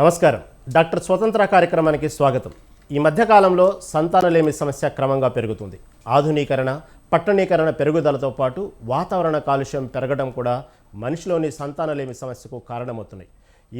నమస్కారం. డాక్టర్ స్వతంత్ర కార్యక్రమానికి స్వాగతం. ఈ మధ్యకాలంలో సంతానలేమి సమస్య క్రమంగా పెరుగుతుంది. ఆధునీకరణ పట్టణీకరణ పెరుగుదలతో పాటు వాతావరణ కాలుష్యం పెరగడం కూడా మనిషిలోని సంతానలేమి సమస్యకు కారణమవుతున్నాయి.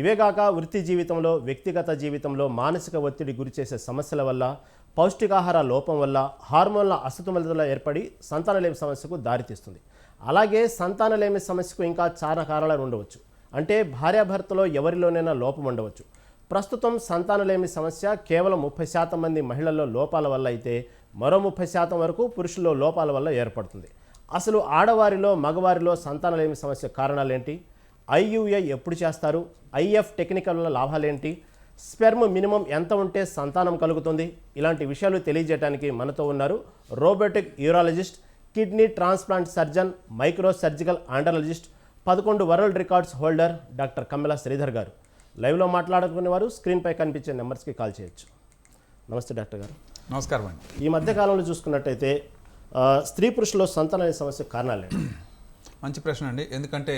ఇవేగాక వృత్తి జీవితంలో వ్యక్తిగత జీవితంలో మానసిక ఒత్తిడి గురిచేసే సమస్యల వల్ల పౌష్టికాహార లోపం వల్ల హార్మోన్ల అసతుమలతలు ఏర్పడి సంతానలేమి సమస్యకు దారితీస్తుంది. అలాగే సంతానలేమి సమస్యకు ఇంకా చాలా కారణాలు ఉండవచ్చు. అంటే భార్యాభర్తలో ఎవరిలోనైనా లోపం ఉండవచ్చు. ప్రస్తుతం సంతానలేమి సమస్య కేవలం ముప్పై శాతం మంది మహిళల్లో లోపాల వల్ల అయితే మరో ముప్పై శాతం వరకు పురుషుల్లో లోపాల వల్ల ఏర్పడుతుంది. అసలు ఆడవారిలో మగవారిలో సంతానలేమి సమస్య కారణాలేంటి? ఐయుఐ ఎప్పుడు చేస్తారు? ఐఎఫ్ టెక్నికల్ వల్ల లాభాలేంటి? స్పెర్మ్ మినిమం ఎంత ఉంటే సంతానం కలుగుతుంది? ఇలాంటి విషయాలు తెలియజేయడానికి మనతో ఉన్నారు robotic urologist kidney transplant surgeon micro surgical andrologist పదకొండు world records holder doctor Kammela Sridhar garu. లైవ్లో మాట్లాడుకునేవారు స్క్రీన్పై కనిపించే నెంబర్స్కి కాల్ చేయొచ్చు. నమస్తే డాక్టర్ గారు. నమస్కారం అండి. ఈ మధ్య కాలంలో చూసుకున్నట్టయితే స్త్రీ పురుషుల సంతాన సమస్య కారణాలే మంచి ప్రశ్న అండి. ఎందుకంటే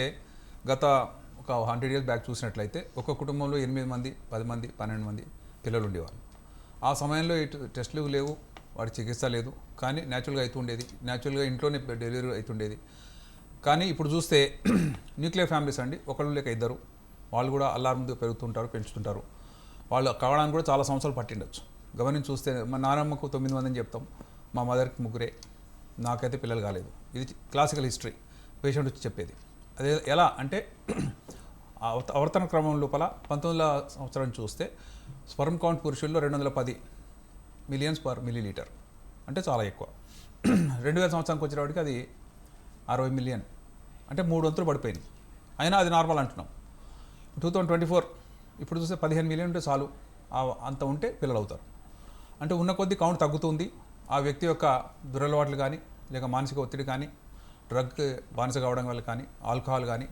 గత ఒక హండ్రెడ్ ఇయర్స్ బ్యాక్ చూసినట్లయితే ఒక కుటుంబంలో ఎనిమిది మంది పది మంది పన్నెండు మంది పిల్లలు ఉండేవారు ఆ సమయంలో ఇటు టెస్టులు లేవు వాడి చికిత్స లేదు. కానీ న్యాచురల్గా అవుతుండేది న్యాచురల్గా ఇంట్లోనే డెలివరీ అవుతుండేది కానీ ఇప్పుడు చూస్తే న్యూక్లియర్ ఫ్యామిలీస్ అండి. ఒకళ్ళు లేక ఇద్దరు. వాళ్ళు కూడా అల్లారం పెరుగుతుంటారు పెంచుతుంటారు. వాళ్ళు కావడానికి కూడా చాలా సంవత్సరాలు పట్టిండొచ్చు. గమనించి చూస్తే మా నానమ్మకు తొమ్మిది మందిని చెప్తాం. మా మదర్కి ముగ్గురే. నాకైతే పిల్లలు కాలేదు. ఇది క్లాసికల్ హిస్టరీ. పేషెంట్ వచ్చి చెప్పేది. అదే ఎలా అంటే అవర్తన క్రమం లోపల పంతొమ్మిది వందల సంవత్సరం చూస్తే స్పర్మ్ కౌంట్ పురుషుల్లో రెండు వందల పది మిలియన్స్ పర్ మిల్లీ లీటర్ అంటే చాలా ఎక్కువ. రెండు వేల సంవత్సరానికి వచ్చేటప్పటికి అది అరవై మిలియన్. అంటే మూడు వంతులు పడిపోయింది. అయినా అది నార్మల్ అంటున్నాం. టూ థౌజండ్ ట్వంటీ ఫోర్ ఇప్పుడు చూస్తే పదిహేను మిలియన్ ఉంటే చాలు. అంత ఉంటే పిల్లలు అవుతారు అంటే ఉన్న కొద్దీ కౌంట్ తగ్గుతుంది. ఆ వ్యక్తి యొక్క దురలవాట్లు కానీ లేక మానసిక ఒత్తిడి కానీ డ్రగ్ బానిస కావడం వల్ల కానీ ఆల్కహాల్ కానీ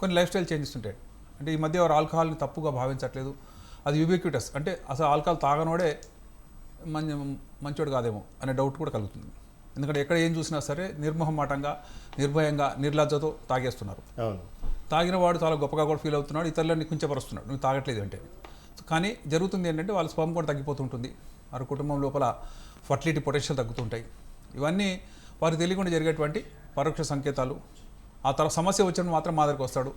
కొన్ని లైఫ్ స్టైల్ చేంజెస్ ఉంటాయి. అంటే ఈ మధ్య వారు ఆల్కహాల్ని తప్పుగా భావించట్లేదు. అది యూబిక్యూటస్ అంటే అసలు ఆల్కహాల్ తాగనోడే మంచి మంచోడు కాదేమో అనే డౌట్ కూడా కలుగుతుంది. ఎందుకంటే ఎక్కడ ఏం చూసినా సరే నిర్మోహమాటంగా నిర్భయంగా నిర్లజ్జతో తాగేస్తున్నారు. తాగిన వాడు చాలా గొప్పగా కూడా ఫీల్ అవుతున్నాడు ఇతరులని కుంచపరుస్తున్నాడు. నువ్వు తాగట్లేదు అంటే. కానీ జరుగుతుంది ఏంటంటే వాళ్ళ స్పమ్ కూడా తగ్గిపోతుంటుంది. వారి కుటుంబం లోపల ఫర్టిలిటీ పొటెన్షియల్ తగ్గుతుంటాయి. ఇవన్నీ వారికి తెలియకుండా జరిగేటువంటి పరోక్ష సంకేతాలు. ఆ తర్వాత సమస్య వచ్చినప్పుడు మాత్రం మా దగ్గరికి వస్తాడు.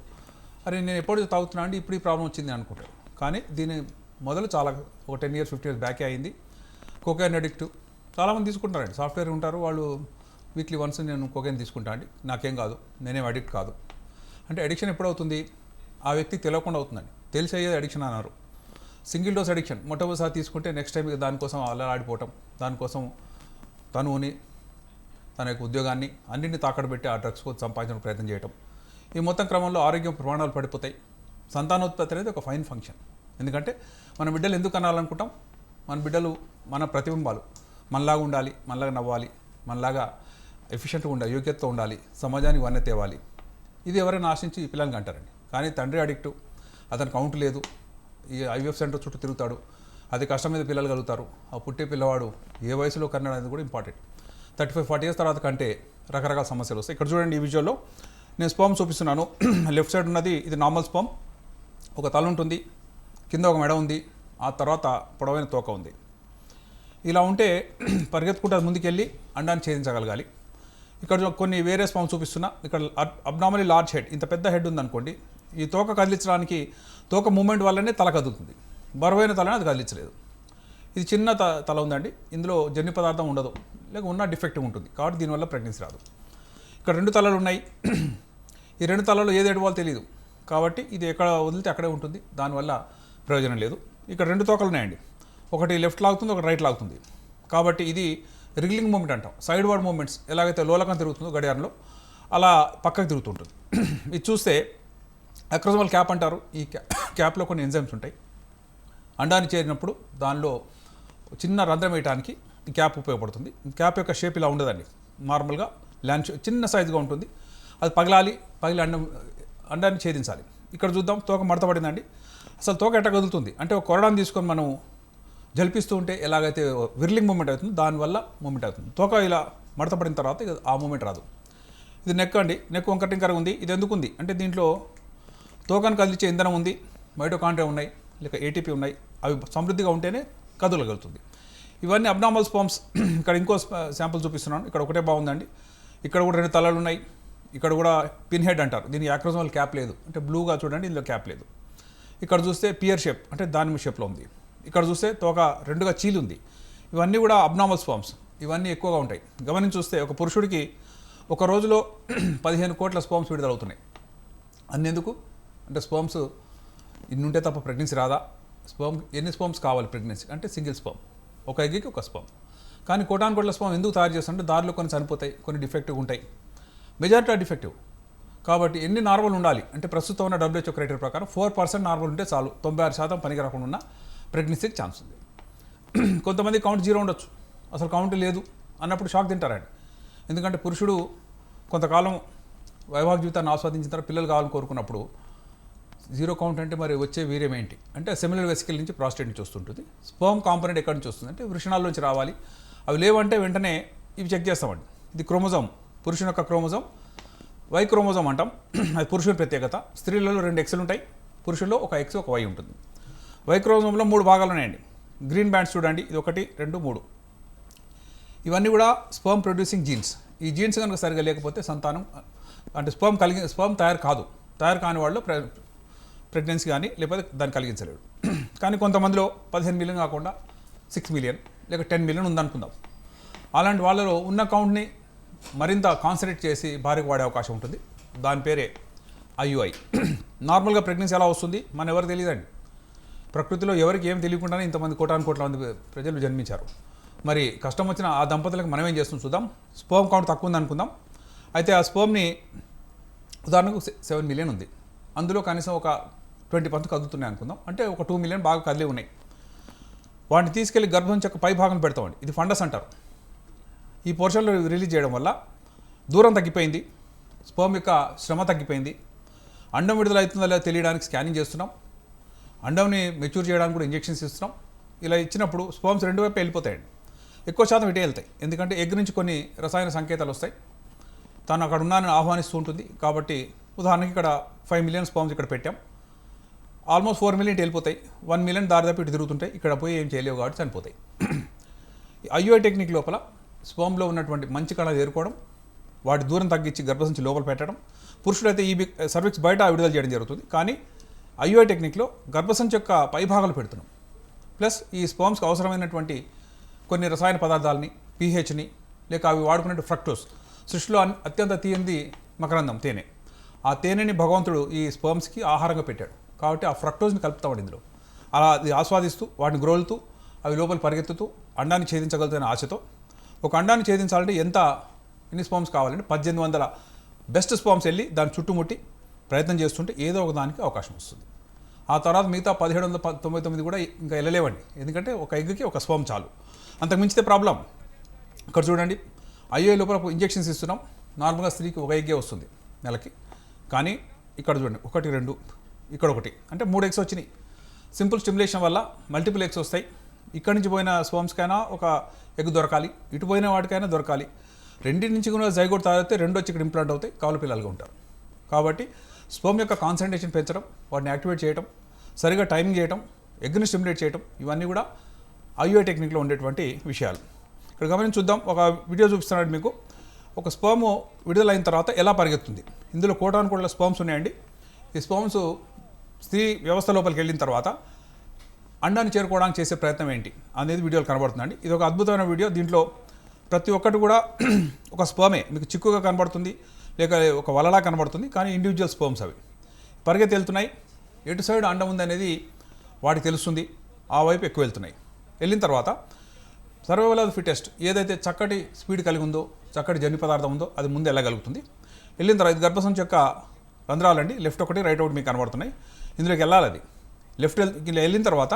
అరే నేను ఎప్పుడు తాగుతున్నా అంటే ఇప్పుడు ఈ ప్రాబ్లం వచ్చింది అనుకుంటాడు. కానీ దీని మొదలు చాలా ఒక టెన్ ఇయర్స్ ఫిఫ్టీ ఇయర్స్ బ్యాకే అయింది. కోకైన్ అడిక్ట్ చాలామంది తీసుకుంటారండి. సాఫ్ట్వేర్ ఉంటారు వాళ్ళు వీక్లీ వన్స్ నేను కోకైన్ తీసుకుంటా అండి. నాకేం కాదు నేనేం అడిక్ట్ కాదు. అంటే అడిక్షన్ ఎప్పుడవుతుంది? ఆ వ్యక్తి తెలియకుండా అవుతుందండి. తెలిసి అయ్యేది అడిక్షన్ అన్నారు. Single dose addiction. మొట్టమొదటిసారి తీసుకుంటే నెక్స్ట్ టైం దానికోసం అల్లలాడిపోవటం దానికోసం తనువుని తన యొక్క ఉద్యోగాన్ని అన్నింటినీ తాకడ పెట్టి ఆ డ్రగ్స్ కోసం సంపాదించడం ప్రయత్నం చేయటం. ఈ మొత్తం క్రమంలో ఆరోగ్యం ప్రమాణాలు పడిపోతాయి. సంతానోత్పత్తి అనేది ఒక ఫైన్ ఫంక్షన్. ఎందుకంటే మన బిడ్డలు ఎందుకు అనాలనుకుంటాం? మన బిడ్డలు మన ప్రతిబింబాలు. మనలాగా ఉండాలి మనలాగా నవ్వాలి మనలాగా ఎఫిషియెంట్గా ఉండాలి యోగ్యతతో ఉండాలి సమాజానికి వన్నె తేవాలి. ఇది ఎవరైనా ఆశించి ఈ పిల్లల్ని అంటారండి కానీ తండ్రి అడిక్టు అతను కౌంట్ లేదు ఈ ఐవీఎఫ్ సెంటర్ చుట్టూ తిరుగుతాడు అది కష్టం మీద పిల్లలు కలుగుతారు ఆ పుట్టే పిల్లవాడు ఏ వయసులో కన్నాడు అనేది కూడా important. Thirty five forty years తర్వాత కంటే రకరకాల సమస్యలు వస్తాయి. ఇక్కడ చూడండి ఈ విజువల్లో నేను స్పామ్ చూపిస్తున్నాను. లెఫ్ట్ సైడ్ ఉన్నది ఇది నార్మల్ స్పామ్. ఒక తల ఉంటుంది కింద ఒక మెడ ఉంది ఆ తర్వాత పొడవైన తోక ఉంది. ఇలా ఉంటే పరిగెత్తుకుంటూ ముందుకెళ్ళి అండాన్ని ఛేదించగలగాలి. ఇక్కడ కొన్ని వేరే స్పామ్ చూపిస్తున్నా. ఇక్కడ అబ్నామలీ లార్జ్ హెడ్. ఇంత పెద్ద హెడ్ ఉందనుకోండి ఈ తోక కదిలించడానికి తోక మూమెంట్ వల్లనే తల కదులుతుంది. బరువైన తలని అది కదిలించలేదు. ఇది చిన్న త తల ఉందండి. ఇందులో జన్యు పదార్థం ఉండదు. లేక ఉన్న డిఫెక్ట్ ఉంటుంది. కాబట్టి దీనివల్ల ప్రెగ్నెన్సీ రాదు. ఇక్కడ రెండు తలలు ఉన్నాయి. ఈ రెండు తలలో ఏది ఎడవాలో తెలియదు కాబట్టి ఇది ఎక్కడ వదిలితే అక్కడే ఉంటుంది. దానివల్ల ప్రయోజనం లేదు. ఇక్కడ రెండు తోకలు ఉన్నాయండి. ఒకటి లెఫ్ట్ లాగుతుంది ఒకటి రైట్ లాగుతుంది. కాబట్టి ఇది రిగ్లింగ్ మూమెంట్ అంటాం. సైడ్ వర్డ్ మూమెంట్స్ ఎలాగైతే లోలకం తిరుగుతుందో గడియారంలో అలా పక్కకు తిరుగుతుంటుంది. ఇది చూస్తే అక్రోజమల్ క్యాప్ అంటారు. ఈ క్యా- క్యాప్లో కొన్ని ఎంజైమ్స్ ఉంటాయి. అండాన్ని చేరినప్పుడు దానిలో చిన్న రంధ్రం వేయడానికి ఈ క్యాప్ ఉపయోగపడుతుంది. క్యాప్ యొక్క షేప్ ఇలా ఉండదండి. నార్మల్గా ల్యాండ్ చిన్న సైజుగా ఉంటుంది. అది పగలాలి పగిలి అండం అండాన్ని ఛేదించాలి. ఇక్కడ చూద్దాం తోక మడతపడిందండి అసలు తోక ఎట్ట కదులుతుంది? అంటే ఒక కొరడాన్ని తీసుకొని మనం జలిపిస్తూ ఉంటే ఎలాగైతే విర్లింగ్ మూమెంట్ అవుతుందో దానివల్ల మూమెంట్ అవుతుంది. తోక ఇలా మడతపడిన తర్వాత ఆ మూమెంట్ రాదు. ఇది నెక్ అండి. నెక్ వంకటింకర ఉంది. ఇది ఎందుకు ఉంది? అంటే దీంట్లో తోకాన్ని కదిలించే ఇంధనం ఉంది. మైటోకాండ్రియా ఉన్నాయి. లేక ఏటీపీ ఉన్నాయి. అవి సమృద్ధిగా ఉంటేనే కదలగలుగుతుంది. ఇవన్నీ అబ్నార్మల్ స్పామ్స్. ఇక్కడ ఇంకో శాంపుల్ చూపిస్తున్నాను. ఇక్కడ ఒకటే బాగుందండి. ఇక్కడ కూడా రెండు తలలు ఉన్నాయి. ఇక్కడ కూడా పిన్ హెడ్ అంటారు. దీనికి యాక్రోజోమల్ క్యాప్ లేదు. అంటే బ్లూగా చూడండి ఇందులో క్యాప్ లేదు. ఇక్కడ చూస్తే పియర్ షేప్ అంటే దానిమ్మ షేప్లో ఉంది. ఇక్కడ చూస్తే తోక రెండుగా చీలి ఉంది. ఇవన్నీ కూడా అబ్నార్మల్ స్పామ్స్ ఇవన్నీ ఎక్కువగా ఉంటాయి. గమనించి చూస్తే ఒక పురుషుడికి ఒక రోజులో పదిహేను కోట్ల స్పామ్స్ విడుదలవుతున్నాయి. అన్నెందుకు? అంటే స్పోమ్స్ ఇన్ని ఉంటే తప్ప ప్రెగ్నెన్సీ రాదా? స్పర్మ్ ఎన్ని స్పర్మ్స్ కావాలి ప్రెగ్నెన్సీ అంటే సింగిల్ స్పర్మ్. ఒక ఎగ్గికి ఒక స్పర్మ్. కానీ కోటాను కోట్ల స్పర్మ్ ఎందుకు తయారు చేస్తుంటే దారిలో కొన్ని చనిపోతాయి కొన్ని డిఫెక్టివ్ ఉంటాయి. మెజారిటీ ఆర్ డిఫెక్టివ్ కాబట్టి ఎన్ని నార్మల్ ఉండాలి? అంటే ప్రస్తుతం ఉన్న డబ్ల్యూహెచ్ఓ క్రైటీరియా ప్రకారం ఫోర్ పర్సెంట్ నార్మల్ ఉంటే చాలు. తొంభై ఆరు శాతం పనికి రాకుండా ఉన్న ప్రెగ్నెన్సీకి ఛాన్స్ ఉంది. కొంతమంది కౌంట్ జీరో ఉండొచ్చు. అసలు కౌంట్ లేదు అన్నప్పుడు షాక్ తింటారండి ఎందుకంటే పురుషుడు కొంతకాలం వైవాహిక జీవితాన్ని ఆస్వాదించిన తర్వాత పిల్లలు కావాలని కోరుకున్నప్పుడు జీరో కౌంట్ అంటే మరి వచ్చే వీర్యం ఏంటి? అంటే సెమిలర్ వెసికల్ నుంచి ప్రాస్టేట్ నుంచి వస్తుంటుంది. స్పర్మ్ కాంపనెంట్ ఎక్కడి నుంచి వస్తుంది అంటే వృషణాల నుంచి రావాలి. అవి లేవంటే వెంటనే ఇవి చెక్ చేస్తామండి. ఇది క్రోమోజోమ్ పురుషుని యొక్క క్రోమోజోమ్ వై క్రోమోజోమ్ అంటాం. అది పురుషుని ప్రత్యేకత. స్త్రీలలో రెండు ఎక్స్లు ఉంటాయి. పురుషుల్లో ఒక ఎక్స్ ఒక వై ఉంటుంది. వైక్రోజోమ్లో మూడు భాగాలు ఉన్నాయండి. గ్రీన్ బ్యాండ్స్ చూడండి. ఇది ఒకటి రెండు మూడు. ఇవన్నీ కూడా స్పర్మ్ ప్రొడ్యూసింగ్ జీన్స్. ఈ జీన్స్ కనుక సరిగా లేకపోతే సంతానం అంటే స్పర్మ్ కలిగి స్పర్మ్ తయారు కాదు. తయారు కాని వాళ్ళు ప్రెగ్నెన్సీ కానీ లేకపోతే దాన్ని కలిగించలేడు కానీ కొంతమందిలో పదిహేను మిలియన్ కాకుండా సిక్స్ మిలియన్ లేక టెన్ మిలియన్ ఉందనుకుందాం. అలాంటి వాళ్ళలో ఉన్న కౌంట్ని మరింత కాన్సన్ట్రేట్ చేసి భార్యకు వాడే అవకాశం ఉంటుంది. దాని పేరే ఐయుఐ. నార్మల్గా ప్రెగ్నెన్సీ ఎలా వస్తుంది? మన ఎవరికి తెలియదండి. ప్రకృతిలో ఎవరికి ఏం తెలియకుండానే ఇంతమంది కోటాను కోట్ల మంది ప్రజలు జన్మించారు. మరి కష్టం వచ్చిన ఆ దంపతులకు మనం ఏం చేస్తాం చూద్దాం. స్పోమ్ కౌంట్ తక్కువ ఉంది అనుకుందాం. అయితే ఆ స్పోమ్ని ఉదాహరణకు సెవెన్ మిలియన్ ఉంది. అందులో కనీసం ఒక ట్వంటీ పర్సెంట్ కదులుతున్నాయి అనుకుందాం. అంటే ఒక టూ మిలియన్ బాగా కదిలి ఉన్నాయి. వాటిని తీసుకెళ్ళి గర్భం యొక్క పై భాగం పెడతామండి. ఇది ఫండస్ అంటారు. ఈ పోర్షన్లో రిలీజ్ చేయడం వల్ల దూరం తగ్గిపోయింది. స్పోమ్ యొక్క శ్రమ తగ్గిపోయింది. అండం విడుదల అవుతుందో లేదో తెలియడానికి స్కానింగ్ చేస్తున్నాం. అండంని మెచ్యూర్ చేయడానికి కూడా ఇంజెక్షన్స్ ఇస్తున్నాం. ఇలా ఇచ్చినప్పుడు స్పోమ్స్ రెండు వైపు వెళ్ళిపోతాయండి. ఎక్కువ శాతం ఇటే వెళ్తాయి. ఎందుకంటే ఎగ్ నుంచి కొన్ని రసాయన సంకేతాలు వస్తాయి. తను అక్కడ ఉన్నానని ఆహ్వానిస్తూ ఉంటుంది. కాబట్టి ఉదాహరణకి ఇక్కడ ఫైవ్ మిలియన్ స్పర్మ్స్ ఇక్కడ పెట్టాం. ఆల్మోస్ట్ ఫోర్ మిలియన్ వెళ్ళిపోతాయి. వన్ మిలియన్ దాదాపు ఇటు తిరుగుతుంటాయి. ఇక్కడ పోయి ఏం చేయలేవు కాబట్టి చనిపోతాయి. ఐఓఐ టెక్నిక్ లోపల స్పర్మ్లో ఉన్నటువంటి మంచి కళ ఏరుకోవడం వాటి దూరం తగ్గించి గర్భసంచి లోపల పెట్టడం పురుషుడైతే ఈ సర్వీస్ సర్విక్స్ బయట విడుదల చేయడం జరుగుతుంది. కానీ ఐఓఐ టెక్నిక్లో గర్భసంచి యొక్క పైభాగాలు పెడుతున్నాం. ప్లస్ ఈ స్పోమ్స్కి అవసరమైనటువంటి కొన్ని రసాయన పదార్థాలని పీహెచ్ని లేక అవి వాడుకునే ఫ్రక్టోస్ సృష్టిలో అత్యంత తీయంది మకరందం తేనె. ఆ తేనెని భగవంతుడు ఈ స్పర్మ్స్కి ఆహారంగా పెట్టాడు. కాబట్టి ఆ ఫ్రక్టోస్ని కలుపుతాడు ఇందులో. అలా అది ఆస్వాదిస్తూ వాటిని గ్రోలుతూ అవి లోపల పరిగెత్తుతూ అండాన్ని ఛేదించగలుగుతున్న ఆశతో ఒక అండాన్ని ఛేదించాలంటే ఎంత ఎన్ని స్పామ్స్ కావాలంటే పద్దెనిమిది వందల బెస్ట్ స్పామ్స్ వెళ్ళి దాన్ని చుట్టుముట్టి ప్రయత్నం చేస్తుంటే ఏదో ఒక దానికి అవకాశం వస్తుంది. ఆ తర్వాత మిగతా పదిహేడు వందల తొంభై తొమ్మిది కూడా ఇంకా వెళ్ళలేవండి. ఎందుకంటే ఒక ఎగ్కి ఒక స్వం చాలు. అంతకు మించితే ప్రాబ్లం. ఇక్కడ చూడండి ఐఏ లోపల ఇంజెక్షన్స్ ఇస్తున్నాం. నార్మల్గా స్త్రీకి ఒక ఎగ్గే వస్తుంది నెలకి. కానీ ఇక్కడ చూడండి ఒకటి రెండు ఇక్కడ ఒకటి. అంటే మూడు ఎగ్స్ వచ్చినాయి. సింపుల్ స్టిమ్యులేషన్ వల్ల మల్టిపుల్ ఎగ్స్ వస్తాయి. ఇక్కడి నుంచి పోయిన స్పర్మ్స్కైనా ఒక ఎగ్ దొరకాలి. ఇటు పోయిన వాటికైనా దొరకాలి. రెండింటి నుంచి కూడా జైగోడ్ తాగితే రెండు వచ్చి ఇక్కడ ఇంప్లాంట్ అవుతాయి. కాలు పిల్లలుగా ఉంటారు. కాబట్టి స్పోమ్ యొక్క కాన్సన్ట్రేషన్ పెంచడం వాటిని యాక్టివేట్ చేయడం సరిగా టైమింగ్ చేయడం ఎగ్ని స్టిమ్యులేట్ చేయడం ఇవన్నీ కూడా ఐఓ టెక్నిక్లో ఉండేటువంటి విషయాలు. ఇక్కడ గమనించి చూద్దాం. ఒక వీడియో చూపిస్తున్నాడు మీకు. ఒక స్పోము విడుదలైన తర్వాత ఎలా పరిగెత్తుంది? ఇందులో కోటాను కోట్ల స్పోమ్స్ ఉన్నాయండి. ఈ స్పోమ్స్ స్త్రీ వ్యవస్థ లోపలికి వెళ్ళిన తర్వాత అండాన్ని చేరుకోవడానికి చేసే ప్రయత్నం ఏంటి అనేది వీడియోలు కనబడుతుందండి. ఇది ఒక అద్భుతమైన వీడియో దీంట్లో ప్రతి ఒక్కటి కూడా ఒక స్పోమే మీకు చిక్కుగా కనబడుతుంది. లేక ఒక వలలా కనబడుతుంది కానీ ఇండివిజువల్ స్పోమ్స్ అవి. పరిగెత్తి వెళ్తున్నాయి ఎటు సైడ్ అండం ఉంది అనేది వాటికి తెలుస్తుంది. ఆ వైపు ఎక్కువ వెళ్తున్నాయి. వెళ్ళిన తర్వాత సర్వైవల్ ఆఫ్ ఫిటెస్ట్ ఏదైతే చక్కటి స్పీడ్ కలిగి ఉందో చక్కటి జన్యు పదార్థం ఉందో అది ముందు వెళ్ళగలుగుతుంది. వెళ్ళిన తర్వాత ఇది గర్భసంచి యొక్క రంధ్రాలండి లెఫ్ట్ ఒకటి రైట్ ఒకటి మీకు కనబడుతున్నాయి. ఇందులోకి వెళ్ళాలి అది. లెఫ్ట్ వెళ్ళిన తర్వాత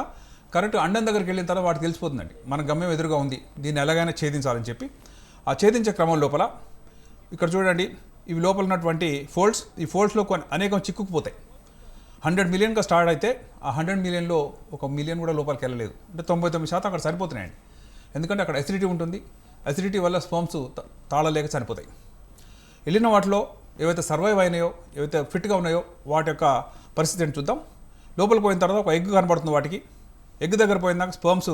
కరెక్ట్ అండం దగ్గరికి వెళ్ళిన తర్వాత వాటికి తెలిసిపోతుందండి. మన గమ్యం ఎదురుగా ఉంది. దీన్ని ఎలాగైనా ఛేదించాలని చెప్పి. ఆ ఛేదించే క్రమం లోపల ఇక్కడ చూడండి. ఇవి లోపల ఉన్నటువంటి ఫోల్డ్స్ ఈ ఫోల్డ్స్లో కొన్ని అనేకం చిక్కుకుపోతాయి. హండ్రెడ్ మిలియన్గా స్టార్ట్ అయితే ఆ హండ్రెడ్ మిలియన్లో ఒక మిలియన్ కూడా లోపలికి వెళ్ళలేదు. అంటే తొంభై తొమ్మిది శాతం అక్కడ సరిపోతున్నాయండి. ఎందుకంటే అక్కడ అసిడిటీ ఉంటుంది. అసిడిటీ వల్ల స్పర్మ్స్ త- తాళలేక చనిపోతాయి. వెళ్ళిన వాటిలో ఏవైతే సర్వైవ్ అయినాయో ఏవైతే ఫిట్గా ఉన్నాయో వాటి యొక్క పరిస్థితి ఏంటి చూద్దాం. లోపలికి పోయిన తర్వాత ఒక ఎగ్ కనబడుతుంది వాటికి. ఎగ్ దగ్గర పోయినాక స్పర్మ్స్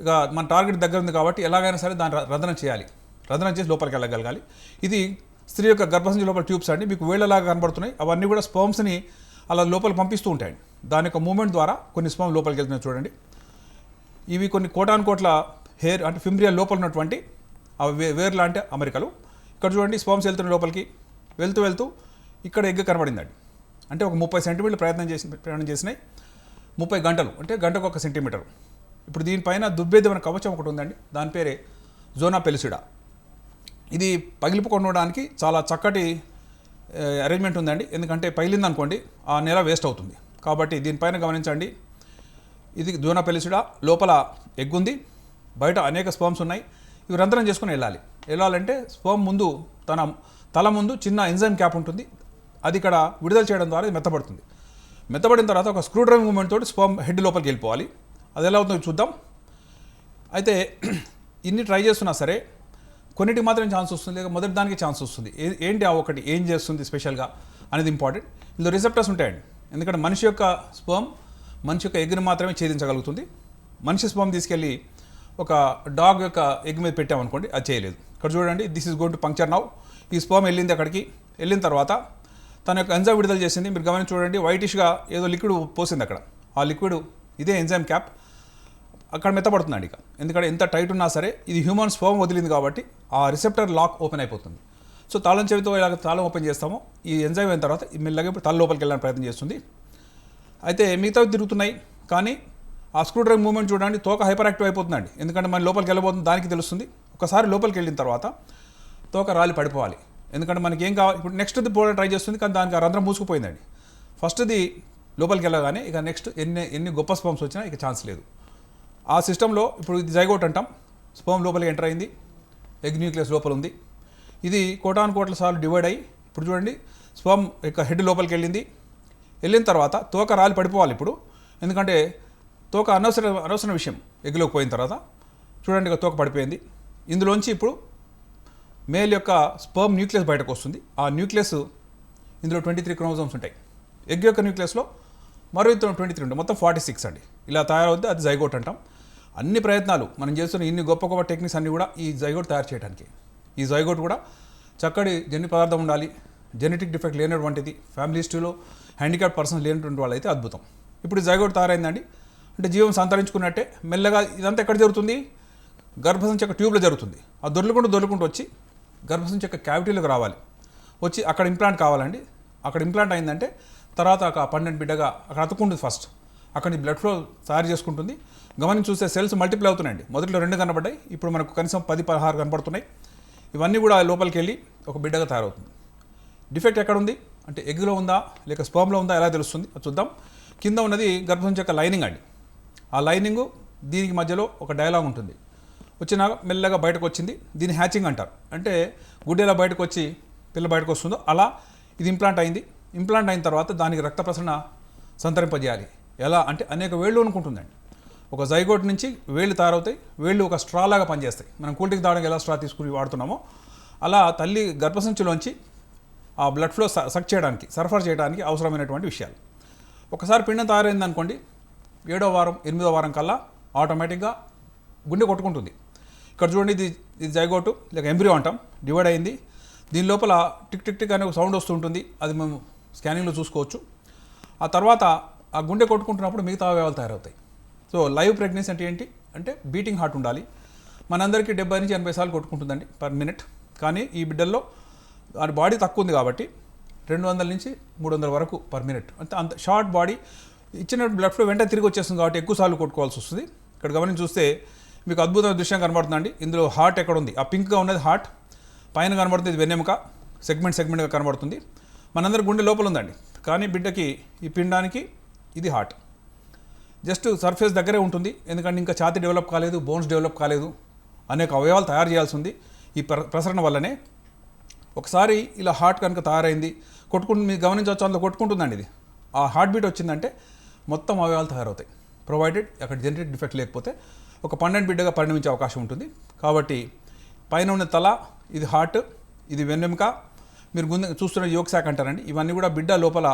ఇక మన టార్గెట్ దగ్గర ఉంది కాబట్టి ఎలాగైనా సరే దాన్ని రంధనం చేయాలి. రంధనం చేసి లోపలికి వెళ్ళగలగాలి. ఇది స్త్రీ యొక్క గర్భసంచి లోపల ట్యూబ్స్ అండి మీకు వేళ్ళలాగా కనబడుతున్నాయి. అవన్నీ కూడా స్పర్మ్స్ని అలా లోపల పంపిస్తూ ఉంటాయండి దాని యొక్క మూమెంట్ ద్వారా కొన్ని స్పర్మ్ లోపలికి వెళ్తున్నాయి చూడండి. ఇవి కొన్ని కోటాను కోట్ల హెయిర్ అంటే ఫిమ్రియా లోపల ఉన్నటువంటి అవి వే వేర్ లాంటి అమెరికలు. ఇక్కడ చూడండి స్పర్మ్స్ వెళ్తున్న లోపలికి వెళ్తూ వెళ్తూ ఇక్కడ ఎగ్ కనబడిందండి. అంటే ఒక ముప్పై సెంటీమీటర్లు ప్రయత్నం చేసి ప్రయాణం చేసినాయి. ముప్పై గంటలు అంటే గంటకు ఒక సెంటీమీటర్. ఇప్పుడు దీనిపైన దుర్భేద్యమైన కవచం ఒకటి ఉందండి. దాని పేరే జోనా పెలిసిడా. ఇది పగిలిపోకుండా చాలా చక్కటి అరేంజ్మెంట్ ఉందండి. ఎందుకంటే పగిలింది అనుకోండి ఆ నెల వేస్ట్ అవుతుంది. కాబట్టి దీనిపైన గమనించండి. ఇది దూన పెలిసిడా లోపల ఎగ్గుంది బయట అనేక స్పర్మ్స్ ఉన్నాయి. ఇవి రంధ్రం చేసుకుని వెళ్ళాలి. వెళ్ళాలంటే స్పర్మ్ ముందు తన తల ముందు చిన్న ఎంజైమ్ క్యాప్ ఉంటుంది. అది ఇక్కడ విడుదల చేయడం ద్వారా ఇది మెత్తబడుతుంది. మెత్తబడిన తర్వాత ఒక స్క్రూ డ్రైవింగ్ మూమెంట్ తోటి స్పర్మ్ హెడ్ లోపలికి వెళ్ళిపోవాలి. అది ఎలా అవుతుందో చూద్దాం. అయితే ఇన్ని ట్రై చేస్తున్నా సరే కొన్నిటికి మాత్రం ఛాన్స్ వస్తుంది లేక మొదటి దానికి ఛాన్స్ వస్తుంది. ఏంటి ఆ ఒకటి? ఏం చేస్తుంది స్పెషల్గా అనేది ఇంపార్టెంట్. ఇందులో రిసెప్టర్స్ ఉంటాయండి. ఎందుకంటే మనిషి యొక్క స్పర్మ్ మనిషి యొక్క ఎగ్ని మాత్రమే ఛేదించగలుగుతుంది. మనిషి స్పర్మ్ తీసుకెళ్ళి ఒక డాగ్ యొక్క ఎగ్ మీద పెట్టామనుకోండి అది చేయలేదు. ఇక్కడ చూడండి this is going to puncture now. ఈ స్పర్మ్ వెళ్ళింది అక్కడికి. వెళ్ళిన తర్వాత తన యొక్క ఎంజైమ్ విడుదల చేసింది. మీరు గమనించి చూడండి వైటిష్గా ఏదో లిక్విడ్ పోసింది అక్కడ. ఆ లిక్విడ్ ఇదే ఎంజైమ్ క్యాప్. అక్కడ మెత్తబడుతున్నాడు ఇక. ఎందుకంటే ఎంత టైట్ ఉన్నా సరే ఇది హ్యూమన్ స్పోమ్ వదిలింది కాబట్టి ఆ రిసెప్టర్ లాక్ ఓపెన్ అయిపోతుంది. సో తాళం చెవితో ఇలాగ తాళం ఓపెన్ చేస్తామో ఈ ఎంజైమ్ అయిన తర్వాత మెల్లగా ఇప్పుడు తల లోపలికి వెళ్ళడానికి ప్రయత్నం చేస్తుంది. అయితే మిగతావి తిరుగుతున్నాయి కానీ ఆ స్క్రూ డ్రైవ్ మూమెంట్ చూడండి తోక హైపర్ యాక్టివ్ అయిపోతుందండి. ఎందుకంటే మన లోపలికి వెళ్ళబోతుంది దానికి తెలుస్తుంది. ఒకసారి లోపలికి వెళ్ళిన తర్వాత తోక రాలి పడిపోవాలి. ఎందుకంటే మనకి ఏం కావాలి? ఇప్పుడు నెక్స్ట్ది పోవడం ట్రై చేస్తుంది కానీ దానికి ఆ రంధ్రం మూసుకుపోయిందండి. ఫస్ట్ది లోపలికి వెళ్ళగానే ఇక నెక్స్ట్ ఎన్ని ఎన్ని గొప్ప స్పామ్స్ వచ్చినా ఇక ఛాన్స్ లేదు. ఆ సిస్టంలో ఇప్పుడు ఇది జైగోట్ అంటాం. స్పర్మ్ లోపలికి ఎంటర్ అయింది. ఎగ్ న్యూక్లియస్ లోపల ఉంది. ఇది కోటాను కోట్ల సార్లు డివైడ్ అయ్యి ఇప్పుడు చూడండి స్పర్మ్ యొక్క హెడ్ లోపలికి వెళ్ళింది. వెళ్ళిన తర్వాత తోక రాలి పడిపోవాలి ఇప్పుడు. ఎందుకంటే తోక అనవసర అనవసర విషయం ఎగ్లోకి పోయిన తర్వాత. చూడండి ఇక తోక పడిపోయింది. ఇందులోంచి ఇప్పుడు మేల్ యొక్క స్పర్మ్ న్యూక్లియస్ బయటకు వస్తుంది. ఆ న్యూక్లియస్ ఇందులో ట్వంటీ త్రీ క్రోమోజోమ్స్ ఉంటాయి. ఎగ్ యొక్క న్యూక్లియస్లో మరో ఇద్దరు ట్వంటీ త్రీ ఉంటాయి మొత్తం ఫార్టీ సిక్స్ అండి. ఇలా తయారవుద్ది అది జైగోట్ అంటాం. అన్ని ప్రయత్నాలు మనం చేస్తున్న ఇన్ని గొప్ప గొప్ప టెక్నిక్స్ అన్నీ కూడా ఈ జైగోట్ తయారు చేయడానికి ఈ జైగోట్ కూడా చక్కటి జన్యు పదార్థం ఉండాలి. జెనెటిక్ డిఫెక్ట్ లేనటువంటిది. ఫ్యామిలీ హిస్టరీలో హ్యాండిక్యాప్ పర్సన్ లేనటువంటి వాళ్ళు అయితే అద్భుతం. ఇప్పుడు జైగోట్ తయారైందండి. అంటే జీవం సంతరించుకున్నట్టే మెల్లగా ఇదంతా ఎక్కడ జరుగుతుంది? గర్భసంచి యొక్క ట్యూబ్లో జరుగుతుంది. ఆ దొర్లుకుంటూ దొర్లుకుంటూ వచ్చి గర్భసంచి యొక్క క్యావిటీలోకి రావాలి. వచ్చి అక్కడ ఇంప్లాంట్ కావాలండి. అక్కడ ఇంప్లాంట్ అయిందంటే తర్వాత ఒక పన్నెండు బిడ్డగా అక్కడ అతుక్కుంటుంది ఫస్ట్. అక్కడ బ్లడ్ ఫ్లో తయారు చేసుకుంటుంది. గమనించి చూస్తే సెల్స్ మల్టిప్లై అవుతున్నాయండి. మొదట్లో రెండు కనబడ్డాయి. ఇప్పుడు మనకు కనీసం పది పదహారు కనబడుతున్నాయి. ఇవన్నీ కూడా లోపలికి వెళ్ళి ఒక బిడ్డగా తయారవుతుంది. డిఫెక్ట్ ఎక్కడ ఉంది అంటే ఎగ్లో ఉందా? లేక స్పర్మ్లో ఉందా? ఎలా తెలుస్తుంది? అది చూద్దాం. కింద ఉన్నది గర్భం యొక్క లైనింగ్ అండి. ఆ లైనింగ్ దీనికి మధ్యలో ఒక డైలాగ్ ఉంటుంది. వచ్చినాక మెల్లగా బయటకు వచ్చింది. దీన్ని హ్యాచింగ్ అంటారు. అంటే గుడ్డెలా బయటకు వచ్చి పిల్ల బయటకు వస్తుందో అలా ఇది ఇంప్లాంట్ అయింది. ఇంప్లాంట్ అయిన తర్వాత దానికి రక్త ప్రసరణ సంతరింపజేయాలి. ఎలా? అంటే అనేక వేళ్ళు అనుకుంటుందండి. ఒక జైగోట్ నుంచి వేళ్ళు తయారవుతాయి. వేళ్ళు ఒక స్ట్రా లాగా పనిచేస్తాయి. మనం కూల్టికి తాగడానికి ఎలా స్ట్రా తీసుకుని వాడుతున్నామో అలా తల్లి గర్భసంచిలోంచి ఆ బ్లడ్ ఫ్లో సక్ చేయడానికి సరఫరా చేయడానికి అవసరమైనటువంటి విషయాలు. ఒకసారి పిండం తయారైంది అనుకోండి ఏడో వారం ఎనిమిదో వారం కల్లా ఆటోమేటిక్గా గుండె కొట్టుకుంటుంది. ఇక్కడ చూడండి ఇది ఇది జైగోటు లేక ఎంబ్రియో అంటాం. డివైడ్ అయింది. దీని లోపల టిక్ టిక్ టిక్ అనే ఒక సౌండ్ వస్తుంటుంది అది మేము స్కానింగ్లో చూసుకోవచ్చు. ఆ తర్వాత ఆ గుండె కొట్టుకుంటున్నప్పుడు మిగతా అవయవాలు తయారవుతాయి. సో లైవ్ ప్రెగ్నెన్సీ అంటే ఏంటి? అంటే బీటింగ్ హార్ట్ ఉండాలి. మనందరికీ డెబ్బై నుంచి ఎనభై సార్లు కొట్టుకుంటుందండి పర్ మినిట్. కానీ ఈ బిడ్డల్లో వాడి బాడీ తక్కువ ఉంది కాబట్టి రెండు వందల నుంచి మూడు వందల వరకు పర్ మినిట్. అంటే అంత షార్ట్ బాడీ ఇచ్చిన బ్లడ్ ఫ్లో వెంటనే తిరిగి వచ్చేస్తుంది కాబట్టి ఎక్కువ సార్లు కొట్టుకోవాల్సి వస్తుంది. ఇక్కడ గమనించి చూస్తే మీకు అద్భుతమైన దృశ్యం కనబడుతుందండి. ఇందులో హార్ట్ ఎక్కడ ఉంది ఆ పింక్గా ఉన్నది హార్ట్ పైన కనబడుతుంది వెన్నెముక సెగ్మెంట్ సెగ్మెంట్గా కనబడుతుంది. మనందరి గుండె లోపల ఉందండి. కానీ బిడ్డకి ఈ పిండానికి ఇది హార్ట్ జస్ట్ సర్ఫేస్ దగ్గరే ఉంటుంది. ఎందుకంటే ఇంకా ఛాతి డెవలప్ కాలేదు బోన్స్ డెవలప్ కాలేదు అనేక అవయవాలు తయారు చేయాల్సి ఉంది. ఈ ప్ర ప్రసరణ వల్లనే ఒకసారి ఇలా హార్ట్ కనుక తయారైంది కొట్టుకుంటు మీరు గమనించవచ్చు అందులో కొట్టుకుంటుందండి ఇది. ఆ హార్ట్ బీట్ వచ్చిందంటే మొత్తం అవయవాలు తయారవుతాయి. ప్రొవైడెడ్ అక్కడ జనరేట్ డిఫెక్ట్ లేకపోతే ఒక పన్నెండు బిడ్డగా పరిణమించే అవకాశం ఉంటుంది. కాబట్టి పైన ఉన్న తల ఇది హార్ట్ ఇది వెన్నెముక మీరు గుండె చూస్తున్న యోగశాఖ అంటారండి. ఇవన్నీ కూడా బిడ్డ లోపల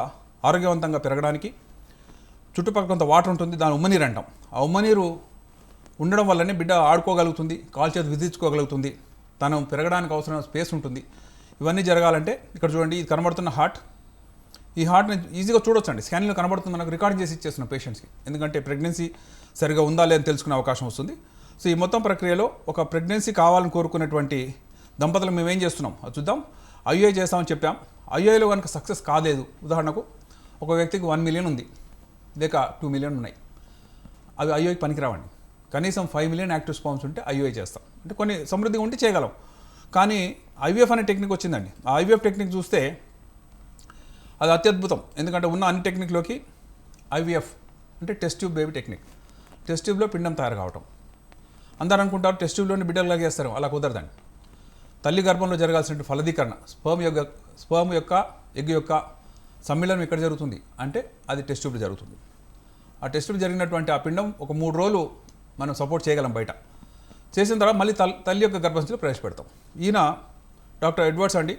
ఆరోగ్యవంతంగా పెరగడానికి చుట్టుపక్కల కొంత వాటర్ ఉంటుంది దాని ఉమ్మనీరు అంటాం. ఆ ఉమ్మనీరు ఉండడం వల్లనే బిడ్డ ఆడుకోగలుగుతుంది కాల్ చేతి విధించుకోగలుగుతుంది తను పెరగడానికి అవసరమైన స్పేస్ ఉంటుంది. ఇవన్నీ జరగాలంటే ఇక్కడ చూడండి ఇది కనబడుతున్న హార్ట్. ఈ హార్ట్ని ఈజీగా చూడొచ్చు అండి స్కానింగ్లో కనబడుతుంది మనకు రికార్డింగ్ చేసి ఇచ్చేస్తున్న పేషెంట్స్కి. ఎందుకంటే ప్రెగ్నెన్సీ సరిగా ఉందా లేదని తెలుసుకునే అవకాశం వస్తుంది. సో ఈ మొత్తం ప్రక్రియలో ఒక ప్రెగ్నెన్సీ కావాలని కోరుకునేటువంటి దంపతులు మేము ఏం చేస్తున్నాం? అది చూద్దాం. ఐఏ చేస్తామని చెప్పాం. ఐఏలో కనుక సక్సెస్ కాలేదు. ఉదాహరణకు ఒక వ్యక్తికి వన్ మిలియన్ ఉంది. లేక టూ మిలియన్ ఉన్నాయి. అవి ఐఓకి పనికిరావండి. కనీసం ఫైవ్ మిలియన్ యాక్టివ్ స్పామ్స్ ఉంటే ఐఓఐ చేస్తాం. అంటే కొన్ని సమృద్ధిగా ఉంటే చేయగలం. కానీ ఐవీఎఫ్ అనే టెక్నిక్ వచ్చిందండి. ఆ ఐవీఎఫ్ టెక్నిక్ చూస్తే అది అత్యద్భుతం. ఎందుకంటే ఉన్న అన్ని టెక్నిక్లోకి ఐవీఎఫ్ అంటే test tube baby technique. Test ట్యూబ్లో పిండం తయారు కావటం. అందరూ అనుకుంటారు టెస్ట్ ట్యూబ్లోని బిడ్డలు లాగేస్తారు అలా కుదరదండి. తల్లి గర్భంలో జరగాల్సిన ఫలదీకరణ స్పర్మ్ యొక్క స్పర్మ్ యొక్క ఎగ్ యొక్క సమ్మేళనం ఎక్కడ జరుగుతుంది? అంటే అది టెస్ట్ ట్యూబ్లో జరుగుతుంది. ఆ టెస్ట్ ట్యూబ్ జరిగినటువంటి ఆ పిండం ఒక మూడు రోజులు మనం సపోర్ట్ చేయగలం బయట. చేసిన తర్వాత మళ్ళీ తల్లి తల్లి యొక్క గర్భస్థితిలో ప్రవేశపెడతాం. ఈయన డాక్టర్ ఎడ్వర్డ్స్ అండి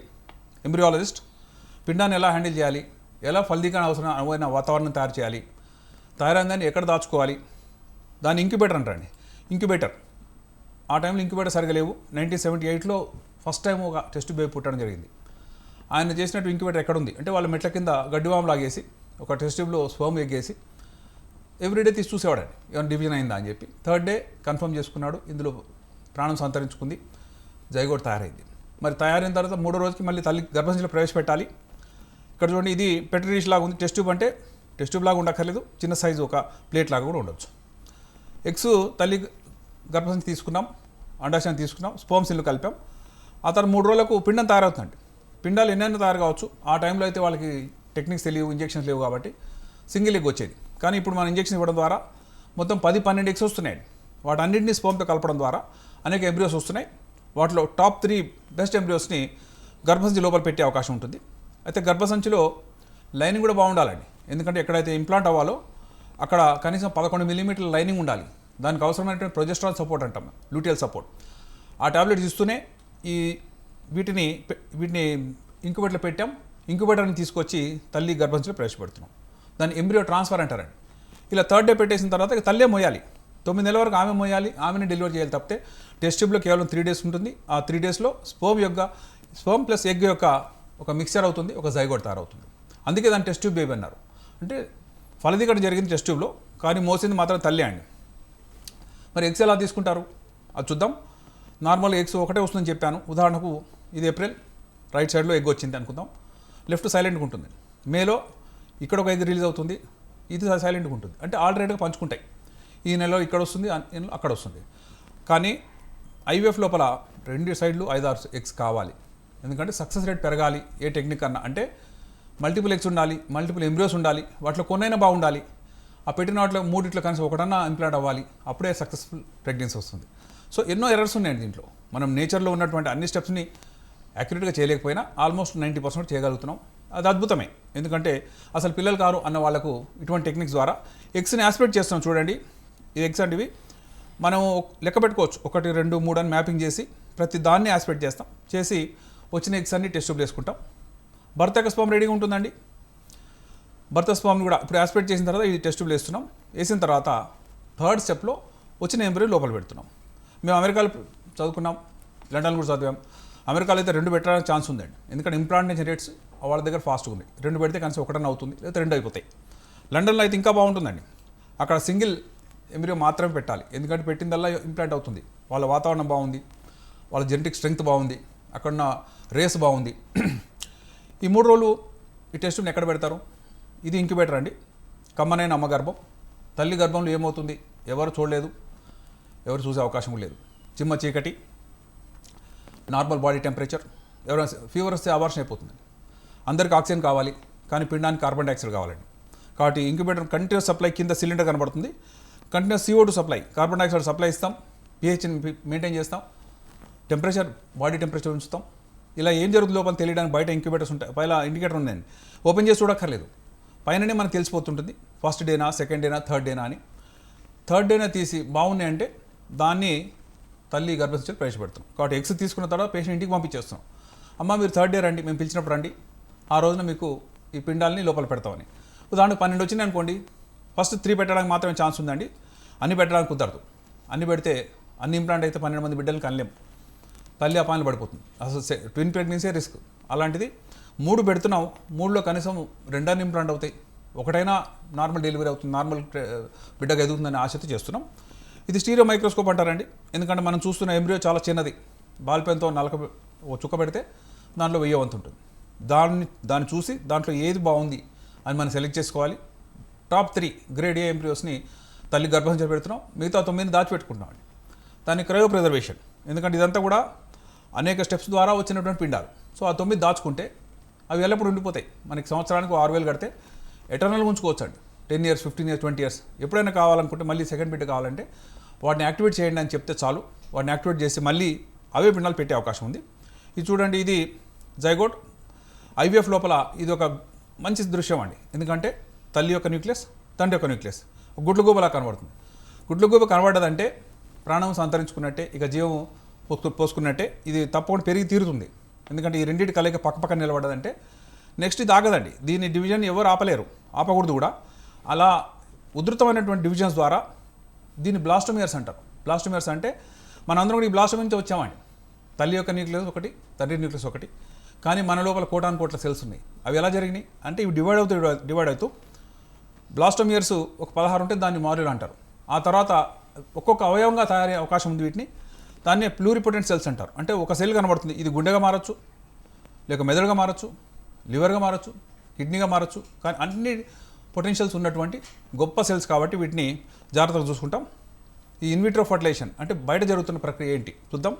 ఎంబ్రియాలజిస్ట్. పిండాన్ని ఎలా హ్యాండిల్ చేయాలి? ఎలా ఫలదీకరణ అవసరం అనువైన వాతావరణం తయారు చేయాలి? తయారైందని ఎక్కడ దాచుకోవాలి? దాన్ని ఇంక్యుబేటర్ అంటారండి. ఇంక్యుబేటర్. ఆ టైంలో ఇంక్యుబేటర్ సరిగా లేవు. నైన్టీన్ సెవెంటీ ఎయిట్లో ఫస్ట్ టైం ఒక టెస్ట్ బేబీ పుట్టడం జరిగింది. ఆయన చేసినట్టు ఇంక్యుబేటర్ ఎక్కడ ఉంది అంటే వాళ్ళ మెట్ల కింద గడ్డివాము లాగేసి ఒక టెస్ట్ ట్యూబ్లో స్పోమ్ ఎగ్గేసి ఎవ్రీడే తీసి చూసేవాడండి ఏమైనా డివిజన్ అయిందా అని చెప్పి. థర్డ్ డే కన్ఫర్మ్ చేసుకున్నాడు. ఇందులో ప్రాణం సంతరించుకుంది. జైగోడ్ తయారైంది. మరి తయారైన తర్వాత మూడో రోజుకి మళ్ళీ తల్లి గర్భసంచిలో ప్రవేశపెట్టాలి. ఇక్కడ చూడండి ఇది పెట్రీష్ లాగా ఉంది. టెస్ట్ ట్యూబ్ అంటే టెస్ట్ ట్యూబ్ లాగా ఉండక్కర్లేదు. చిన్న సైజు ఒక ప్లేట్ లాగా కూడా ఉండొచ్చు. ఎగ్స్ తల్లి గర్భసంచి తీసుకున్నాం. అండాశయం తీసుకున్నాం. స్పోమ్ సిల్లు కలిపాం. ఆ తర్వాత మూడు రోజులకు పిండం తయారవుతుందండి. పిండాలు ఎన్నైనా తయారు కావచ్చు. ఆ టైంలో అయితే వాళ్ళకి టెక్నిక్స్ తెలియవు ఇంజెక్షన్స్ లేవు కాబట్టి సింగిల్ ఎగ్ వచ్చేది. కానీ ఇప్పుడు మనం ఇంజెక్షన్ ఇవ్వడం ద్వారా మొత్తం పది పన్నెండు ఎగ్స్ వస్తున్నాయి వాటన్నింటినీ స్పోమ్తో కలపడం ద్వారా అనేక ఎంబ్రియోస్ వస్తున్నాయి. వాటిలో టాప్ త్రీ బెస్ట్ ఎంబ్రియోస్ని గర్భసంచి లోపల పెట్టే అవకాశం ఉంటుంది. అయితే గర్భసంచిలో లైనింగ్ కూడా బాగుండాలండి. ఎందుకంటే ఎక్కడైతే ఇంప్లాంట్ అవ్వాలో అక్కడ కనీసం పదకొండు మిల్లీమీటర్ల లైనింగ్ ఉండాలి. దానికి అవసరమైనటువంటి ప్రొజెస్ట్రాల్ సపోర్ట్ అంటాం. Luteal support. ఆ టాబ్లెట్స్ ఇస్తూనే ఈ వీటిని పె- వీటిని ఇంక్యుబేటర్లో పెట్టాం. ఇంక్యుబేటర్ని తీసుకొచ్చి తల్లి గర్భంలో ప్రవేశపెడుతున్నాం. దాన్ని ఎంబ్రియో ట్రాన్స్ఫర్ అంటారండి. ఇలా థర్డ్ డే పెట్టేసిన తర్వాత ఇక తల్లే మోయాలి. తొమ్మిది నెలల వరకు ఆమె మోయాలి. ఆమెని డెలివరీ చేయాలి తప్పితే టెస్ట్ ట్యూబ్లో కేవలం త్రీ డేస్ ఉంటుంది. ఆ త్రీ డేస్లో స్పోమ్ యొక్క స్పోమ్ ప్లస్ ఎగ్ యొక్క ఒక మిక్సర్ అవుతుంది ఒక జైగోడ్ తయారవుతుంది అందుకే దాన్ని టెస్ట్ ట్యూబ్ బేబీ అన్నారు. అంటే ఫలదీకరణ జరిగింది టెస్ట్ ట్యూబ్లో కానీ మోసింది మాత్రం తల్లి అండి. మరి ఎగ్స్ ఎలా తీసుకుంటారు? అది చూద్దాం. నార్మల్ ఎగ్స్ ఒకటే వస్తుందని చెప్పాను. ఉదాహరణకు ఇది ఏప్రిల్ రైట్ సైడ్లో ఎగ్ వచ్చింది అనుకుందాం. లెఫ్ట్ సైలెంట్గా ఉంటుంది. మేలో ఇక్కడ ఒక ఎగ్ రిలీజ్ అవుతుంది. ఇది సైలెంట్గా ఉంటుంది. అంటే ఆల్రెడీగా పంచుకుంటాయి. ఈ నెలలో ఇక్కడ వస్తుంది నెలలో అక్కడ వస్తుంది. కానీ ఐవీఎఫ్ లోపల రెండు సైడ్లు ఐదారు ఎగ్స్ కావాలి. ఎందుకంటే సక్సెస్ రేట్ పెరగాలి ఏ టెక్నిక్ అన్నా. అంటే మల్టిపుల్ ఎగ్స్ ఉండాలి మల్టిపుల్ ఎంబ్రియోస్ ఉండాలి వాటిలో కొన్నైనా బాగుండాలి. ఆ పెట్టిన వాటిలో మూడిట్లో కనీసం ఒకటన్నా ఇంప్లాంట్ అవ్వాలి. అప్పుడే సక్సెస్ఫుల్ ప్రెగ్నెన్సీ వస్తుంది. సో ఎన్నో ఎర్రర్స్ ఉన్నాయండి దీంట్లో. మనం నేచర్లో ఉన్నటువంటి అన్ని స్టెప్స్ని యాక్యురేట్గా చేయలేకపోయినా ఆల్మోస్ట్ నైంటీ పర్సెంట్ చేయగలుగుతున్నాం. అది అద్భుతమే. ఎందుకంటే అసలు పిల్లలు కారు అన్న వాళ్ళకు ఇటువంటి టెక్నిక్స్ ద్వారా ఎగ్స్ని ఆస్పెక్ట్ చేస్తున్నాం చూడండి. ఈ ఎగ్స్ అంటే మనం లెక్క పెట్టుకోవచ్చు. ఒకటి రెండు మూడు అని మ్యాపింగ్ చేసి ప్రతి దాన్ని ఆస్పెక్ట్ చేస్తాం. చేసి వచ్చిన ఎగ్స్ అన్ని టెస్ట్ ట్యూబ్లో వేసుకుంటాం. భర్త స్పామ్ రెడీగా ఉంటుందండి. భర్త స్పామ్ని కూడా ఇప్పుడు ఆస్పెక్ట్ చేసిన తర్వాత ఇది టెస్ట్ ట్యూబ్లో వేస్తున్నాం. వేసిన తర్వాత థర్డ్ స్టెప్లో వచ్చిన ఎంబ్రీ లోపల పెడుతున్నాం. మేము అమెరికాలో చదువుకున్నాం లండన్ కూడా చదివాం. అమెరికాలో అయితే రెండు పెట్టడానికి ఛాన్స్ ఉందండి. ఎందుకంటే ఇంప్లాంటేషన్ రేట్స్ వాళ్ళ దగ్గర ఫాస్ట్గా ఉన్నాయి. రెండు పెడితే కనీసం ఒకటన్నా అవుతుంది లేదా రెండు అయిపోతాయి. లండన్లో అయితే ఇంకా బాగుంటుందండి. అక్కడ సింగిల్ ఎంబ్రియో మాత్రమే పెట్టాలి. ఎందుకంటే పెట్టిందల్లా ఇంప్లాంట్ అవుతుంది. వాళ్ళ వాతావరణం బాగుంది వాళ్ళ జెనెటిక్ స్ట్రెంగ్త్ బాగుంది అక్కడున్న రేస్ బాగుంది. ఈ మూడు రోజులు ఈ టెస్ట్ని ఎక్కడ పెడతారు? ఇది ఇంక్యుబేటర్ అండి. కమ్మనైన అమ్మ గర్భం. తల్లి గర్భంలో ఏమవుతుంది? ఎవరు చూడలేదు. ఎవరు చూసే అవకాశం లేదు. చిమ్మ చీకటి నార్మల్ బాడీ టెంపరేచర్ ఎవరైనా ఫీవర్ వస్తే అబార్షన్ అయిపోతుంది. అందరికి ఆక్సిజన్ కావాలి కానీ పిండానికి కార్బన్ డైఆక్సైడ్ కావాలండి. కాబట్టి ఇంక్యుబేటర్ కంటిన్యూస్ సప్లై కింద సిలిండర్ కనబడుతుంది. Continuous CO two supply carbon dioxide supply ఇస్తాం పిహెచ్ని మెయింటైన్ చేస్తాం టెంపరేచర్ బాడీ టెంపరేచర్ ఉంచుతాం. ఇలా ఏం జరుగుతుంది లోపల తెలియడానికి బయట ఇంక్యుబేటర్స్ ఉంటాయి పైన ఇండికేటర్ ఉందండి ఓపెన్ చేసి చూడక్కర్లేదు. పైననే మనకు తెలిసిపోతుంటుంది. ఫస్ట్ డేనా సెకండ్ డేనా థర్డ్ డేనా అని. థర్డ్ డేనా తీసి బాగున్నాయి అంటే దాన్ని తల్లి గర్భశించి ప్రవేశపెడతాం. కాబట్టి ఎగ్స్ తీసుకున్న తర్వాత పేషెంట్ ఇంటికి పంపించేస్తున్నాం. అమ్మ మీరు థర్డ్ డే రండి మేము పిలిచినప్పుడు రండి. ఆ రోజున మీకు ఈ పిండాలని లోపల పెడతామని. ఉదాహరణకు పన్నెండు వచ్చినాయి అనుకోండి. ఫస్ట్ త్రీ పెట్టడానికి మాత్రమే ఛాన్స్ ఉందండి. అన్ని పెట్టడానికి కుదరదు. అన్ని పెడితే అన్ని ఇంప్లాంట్ అయితే పన్నెండు మంది బిడ్డలు కనలేము తల్లి అపాయాలు పడిపోతుంది. అసలు ట్విన్ ప్రెగ్నెన్సీ రిస్క్ అలాంటిది మూడు పెడుతున్నాం. మూడులో కనీసం రెండన్ని ఇంప్లాంట్ అవుతాయి. ఒకటైనా నార్మల్ డెలివరీ అవుతుంది. నార్మల్ eh, బిడ్డగా ఎదుగుతుందని ఆశతో చేస్తున్నాం. ఇది స్టీరియో మైక్రోస్కోప్ అంటారండి. ఎందుకంటే మనం చూస్తున్న ఎంబ్రియో చాలా చిన్నది. బాల్ పెన్తో నలక ఓ చుక్క పెడితే దాంట్లో వెయ్యి వంతు ఉంటుంది. దాన్ని దాన్ని చూసి దాంట్లో ఏది బాగుంది అని మనం సెలెక్ట్ చేసుకోవాలి. టాప్ త్రీ గ్రేడ్ ఏ ఎంబ్రియోస్ని తల్లి గర్భం పెడుతున్నాం. మిగతా తొమ్మిదిని దాచిపెట్టుకుంటున్నాం అండి. దాన్ని క్రయో ప్రిజర్వేషన్ ఎందుకంటే ఇదంతా కూడా అనేక స్టెప్స్ ద్వారా వచ్చినటువంటి పిండాలు. సో ఆ తొమ్మిది దాచుకుంటే అవి ఎల్లప్పుడు ఉండిపోతాయి. మనకి సంవత్సరానికి ఆరు వేలు కడితే ఎటర్నల్ ఉంచుకోవచ్చు అండి ten years fifteen years twenty years ఎప్పుడైనా కావాలనుకుంటే మళ్ళీ సెకండ్ బిడ్డ కావాలంటే వాటిని యాక్టివేట్ చేయండి అని చెప్తే చాలు. వాటిని యాక్టివేట్ చేసి మళ్ళీ అవే పిండాలు పెట్టే అవకాశం ఉంది. ఇది చూడండి ఇది జైగోట్ ఐవీఎఫ్ లోపల ఇది ఒక మంచి దృశ్యం అండి. ఎందుకంటే తల్లి యొక్క న్యూక్లియస్ తండ్రి యొక్క న్యూక్లియస్ గుడ్లగూబలా కనబడుతుంది. గుడ్లగూబ కనబడదంటే కనబడ్డదంటే ప్రాణం సంతరించుకున్నట్టే ఇక జీవం పోసుకున్నట్టే ఇది తప్పకుండా పెరిగి తీరుతుంది. ఎందుకంటే ఈ రెండింటి కలయిక పక్క పక్కన నెక్స్ట్ ఇది ఆగదండి. దీని డివిజన్ ఎవరు ఆపలేరు. ఆపకూడదు కూడా. అలా ఉధృతమైనటువంటి డివిజన్స్ ద్వారా దీన్ని బ్లాస్టోమియర్స్ అంటారు. బ్లాస్టోమియర్స్ అంటే మనందరం కూడా ఈ బ్లాస్టోమి నుంచి వచ్చామండి. తల్లి యొక్క న్యూక్లియస్ ఒకటి తండ్రి న్యూక్లియస్ ఒకటి. కానీ మన లోపల కోటాను కోట్ల సెల్స్ ఉన్నాయి. అవి ఎలా జరిగినాయి? అంటే ఇవి డివైడ్ అవుతూ డివైడ్ అవుతూ బ్లాస్టోమియర్స్ ఒక పదహారు ఉంటే దాన్ని మారులు అంటారు. ఆ తర్వాత ఒక్కొక్క అవయవంగా తయారయ్యే అవకాశం ఉంది వీటిని. దాన్ని ప్లూరిపోటెంట్ సెల్స్ అంటారు. అంటే ఒక సెల్ కనబడుతుంది. ఇది గుండెగా మారచ్చు లేక మెదడుగా మారచ్చు లివర్గా మారచ్చు కిడ్నీగా మారచ్చు కానీ అన్ని పొటెన్షియల్స్ ఉన్నటువంటి గొప్ప సెల్స్ కాబట్టి వీటిని జాగ్రత్తగా చూసుకుంటాం. ఈ ఇన్విట్రో ఫర్టిలైజేషన్ అంటే బయట జరుగుతున్న ప్రక్రియ ఏంటి? చూద్దాం.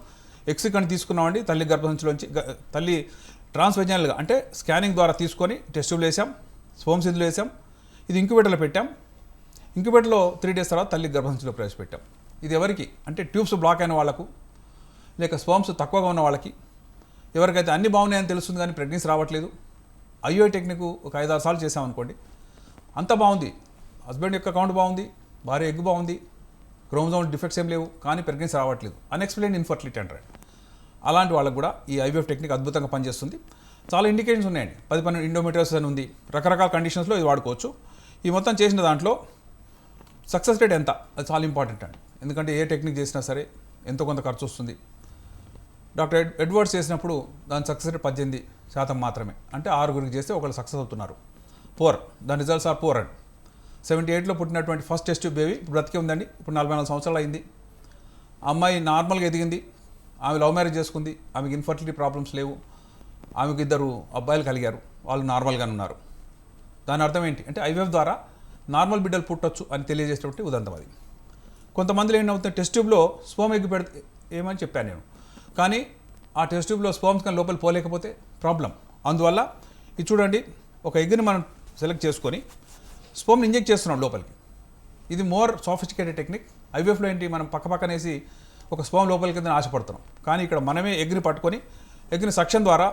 ఎక్స్ కని తీసుకున్నామండి తల్లి గర్భసంచిలోంచి తల్లి ట్రాన్స్వెజనల్గా అంటే స్కానింగ్ ద్వారా తీసుకొని టెస్టులు వేసాం స్పోమ్స్ ఇందులో వేసాం ఇది ఇంక్యుబేటర్లో పెట్టాం. ఇంక్యుబేటర్లో త్రీ డేస్ తర్వాత తల్లి గర్భసంచిలో ప్రవేశపెట్టాం. ఇది ఎవరికి? అంటే ట్యూబ్స్ బ్లాక్ అయిన వాళ్ళకు లేక స్పోమ్స్ తక్కువగా ఉన్న వాళ్ళకి. ఎవరికైతే అన్ని బాగున్నాయని తెలుస్తుంది కానీ ప్రెగ్నెన్సీ రావట్లేదు. ఐఓ టెక్నిక్ ఒక ఐదారు సార్లు చేసామనుకోండి అంత బాగుంది. హస్బెండ్ యొక్క అకౌంట్ బాగుంది భార్య ఎగ్గు బాగుంది క్రోమోజోమ్ డిఫెక్ట్స్ ఏం లేవు కానీ ప్రెగ్నెన్సీ రావట్లేదు. అన్ఎక్స్ప్లెయిన్ ఇన్ఫర్టిలిటీ అంటారు. అలాంటి వాళ్ళకు కూడా ఈ ఐవీఎఫ్ టెక్నిక్ అద్భుతంగా పనిచేస్తుంది. చాలా ఇండికేషన్స్ ఉన్నాయండి. పది పన్నెండు ఇండోమెట్రియస్ అని ఉంది. రకరకాల కండిషన్స్లో ఇది వాడుకోవచ్చు. ఈ మొత్తం చేసిన దాంట్లో సక్సెస్ రేట్ ఎంత? అది చాలా ఇంపార్టెంట్ అండి. ఎందుకంటే ఏ టెక్నిక్ చేసినా సరే ఎంతో కొంత ఖర్చు వస్తుంది. డాక్టర్ ఎడ్వర్డ్స్ చేసినప్పుడు దాని సక్సెస్ రేట్ పద్దెనిమిది శాతం మాత్రమే. అంటే ఆరుగురికి చేస్తే ఒకళ్ళు సక్సెస్ అవుతున్నారు. పూర్ దాని results are pour and seventy ఎయిట్లో పుట్టినటువంటి ఫస్ట్ టెస్ట్ బేబీ ఇప్పుడు బ్రతికే ఉందండి. ఇప్పుడు నలభై నాలుగు సంవత్సరాలు అయింది. ఆ అమ్మాయి నార్మల్గా ఎదిగింది. ఆమె లవ్ మ్యారేజ్ చేసుకుంది. ఆమెకి ఇన్ఫర్టిలిటీ ప్రాబ్లమ్స్ లేవు. ఆమెకు ఇద్దరు అబ్బాయిలు కలిగారు. వాళ్ళు నార్మల్గానే ఉన్నారు. దాని అర్థం ఏంటి? అంటే ఐవీఎఫ్ ద్వారా నార్మల్ బిడ్డలు పుట్టొచ్చు అని తెలియజేసేటువంటి ఉదంతం అది. కొంతమందిలో ఏమవుతుంది? టెస్ట్ ట్యూబ్లో స్పోమ్ ఎగ్గు పెడితే ఏమని చెప్పాను నేను. కానీ ఆ టెస్ట్ ట్యూబ్లో స్పోమ్స్ కానీ లోపల పోలేకపోతే ప్రాబ్లం అందువల్ల ఇది చూడండి. ఒక ఎగ్గుని మనం సెలెక్ట్ చేసుకొని స్పోమ్ని ఇంజెక్ట్ చేస్తున్నాం లోపలికి. ఇది మోర్ సాఫిస్టికేటెడ్ టెక్నిక్. ఐవీఎఫ్లో ఏంటి? మనం పక్క పక్కనేసి ఒక స్పోమ్ లోపలికి కింద ఆశపడుతున్నాం. కానీ ఇక్కడ మనమే ఎగ్ని పట్టుకొని ఎగ్ని సక్షన్ ద్వారా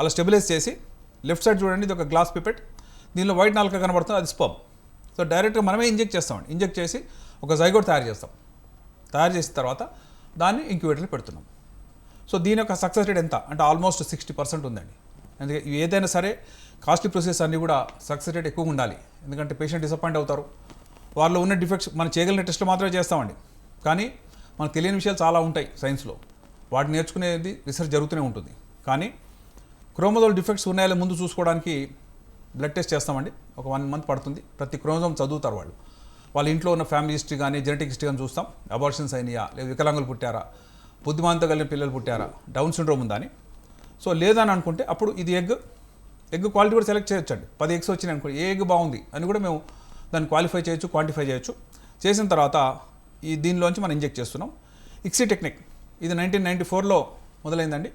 అలా స్టెబిలైజ్ చేసి లెఫ్ట్ సైడ్ చూడండి ఇది ఒక గ్లాస్ పిపెట్. దీనిలో వైట్ నాలుక కనబడుతుంది అది స్పమ్. సో డైరెక్ట్గా మనమే ఇంజెక్ట్ చేస్తామండి ఇంజెక్ట్ చేసి ఒక జైగోడ్ తయారు చేస్తాం. తయారు చేసిన తర్వాత దాన్ని ఇంక్యుబేటర్లో పెడుతున్నాం. సో దీని యొక్క సక్సెస్ రేట్ ఎంత? అంటే ఆల్మోస్ట్ సిక్స్టీ పర్సెంట్ ఉందండి. అందుకే ఏదైనా సరే కాస్ట్లీ ప్రొసెస్ అన్నీ కూడా సక్సెస్ రేట్ ఎక్కువ ఉండాలి. ఎందుకంటే పేషెంట్ డిసప్పాయింట్ అవుతారు. వాళ్ళు ఉన్న డిఫెక్ట్స్ మనం చేయగలిగిన టెస్ట్లు మాత్రమే చేస్తామండి. కానీ మనకు తెలియని విషయాలు చాలా ఉంటాయి సైన్స్లో. వాటిని నేర్చుకునేది రీసెర్చ్ జరుగుతూనే ఉంటుంది. కానీ క్రోమోజోల్ డిఫెక్ట్స్ ఉన్నాయో ముందు చూసుకోవడానికి బ్లడ్ టెస్ట్ చేస్తామండి. ఒక వన్ మంత్ పడుతుంది. ప్రతి క్రోమోజోమ్ చదువుతారు వాళ్ళు. వాళ్ళ ఇంట్లో ఉన్న ఫ్యామిలీ హిస్టరీ కానీ జెనెటిక్ హిస్టరీ కానీ చూస్తాం. అబార్షన్స్ అయినాయా? లేదా వికలాంగులు పుట్టారా? బుద్ధిమాంత కలిగిన పిల్లలు పుట్టారా? డౌన్ సిండ్రోమ్ ఉందా అని. సో లేదని అనుకుంటే అప్పుడు ఇది ఎగ్ ఎగ్ క్వాలిటీ కూడా సెలెక్ట్ చేయొచ్చండి. పది ఎగ్స్ వచ్చినాయి అనుకో ఏ ఎగ్ బాగుంది అని కూడా మేము దాన్ని క్వాలిఫై చేయొచ్చు క్వాంటిఫై చేయొచ్చు. చేసిన తర్వాత ఈ దీనిలోంచి మనం ఇంజెక్ట్ చేస్తున్నాం. ఇక్సీ టెక్నిక్ ఇది నైన్టీన్ నైంటీ ఫోర్లో మొదలైందండి.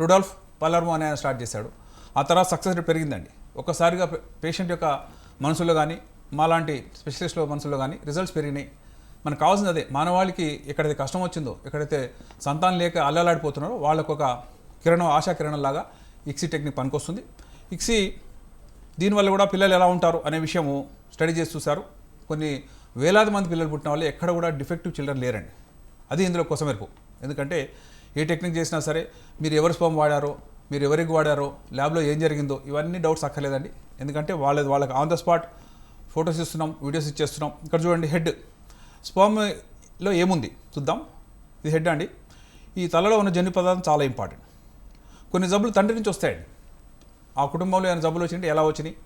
రుడాల్ఫ్ పలర్మో అనే స్టార్ట్ చేశాడు. ఆ తర్వాత సక్సెస్ రేట్ పెరిగిందండి. ఒక్కసారిగా పేషెంట్ యొక్క మనసులో కానీ మాలాంటి స్పెషలిస్టుల మనసులో కానీ రిజల్ట్స్ పెరిగినాయి. మనకు కావాల్సింది అదే మానవాళికి ఎక్కడైతే కష్టం వచ్చిందో ఎక్కడైతే సంతానం లేక అల్లలాడిపోతున్నారో వాళ్ళకు ఒక కిరణం ఆశా కిరణం లాగా ఇక్సీ టెక్నిక్ పనికొస్తుంది. ఇక్సి దీనివల్ల కూడా పిల్లలు ఎలా ఉంటారు అనే విషయము స్టడీ చేసి చూశారు. కొన్ని వేలాది మంది పిల్లలు పుట్టిన వాళ్ళు ఎక్కడ కూడా డిఫెక్టివ్ చిల్డ్రన్ లేరండి. అది ఇందులో కొసమెరుపు ఎందుకంటే ఏ టెక్నిక్ చేసినా సరే మీరు ఎవరి స్పమ్ వాడారో మీరు ఎవరికి వాడారో ల్యాబ్లో ఏం జరిగిందో ఇవన్నీ డౌట్స్ అక్కర్లేదండి. ఎందుకంటే వాళ్ళది వాళ్ళకి ఆన్ ద స్పాట్ ఫొటోస్ ఇస్తున్నాం వీడియోస్ ఇచ్చేస్తున్నాం. ఇక్కడ చూడండి హెడ్. స్పర్మ్లో ఏముంది? చూద్దాం. ఇది హెడ్ అండి. ఈ తలలో ఉన్న జన్యు పదార్థం చాలా ఇంపార్టెంట్. కొన్ని జబ్బులు తండ్రి నుంచి వస్తాయండి. ఆ కుటుంబంలో ఏమైనా జబ్బులు వచ్చినాయి ఎలా వచ్చినాయి?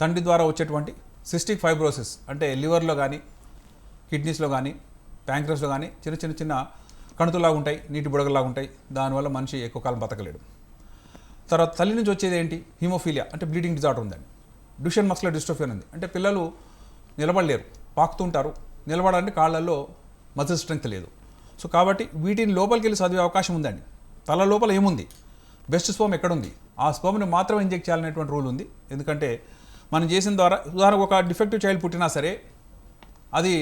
తండ్రి ద్వారా వచ్చేటువంటి సిస్టిక్ ఫైబ్రోసిస్ అంటే లివర్లో కానీ కిడ్నీస్లో కానీ ప్యాంక్రస్లో కానీ చిన్న చిన్న చిన్న కణుతులాగా ఉంటాయి నీటి బుడగలాగా ఉంటాయి. దానివల్ల మనిషి ఎక్కువ కాలం బతకలేడు. తర్వాత తల్లి నుంచి వచ్చేది ఏంటి? హిమోఫీలియా అంటే బ్లీడింగ్ డిజార్డర్ ఉందండి. డ్యూషన్ మస్కులర్ డిస్ట్రోఫియన్ ఉంది అంటే పిల్లలు నిలబడలేరు పాకుతుంటారు. నిలబడాలంటే కాళ్ళల్లో మజిల్ స్ట్రెంగ్త్ లేదు. సో కాబట్టి వీటిని లోపలికి వెళ్ళి చదివే అవకాశం ఉందండి. తల లోపల ఏముంది? బెస్ట్ స్పోమ్ ఎక్కడుంది? ఆ స్పోమ్ని మాత్రం ఇంజెక్ట్ చేయాలనేటువంటి రూల్ ఉంది. ఎందుకంటే మనం చేసిన ద్వారా ఉదాహరణకు ఒక డిఫెక్టివ్ చైల్డ్ పుట్టినా సరే అది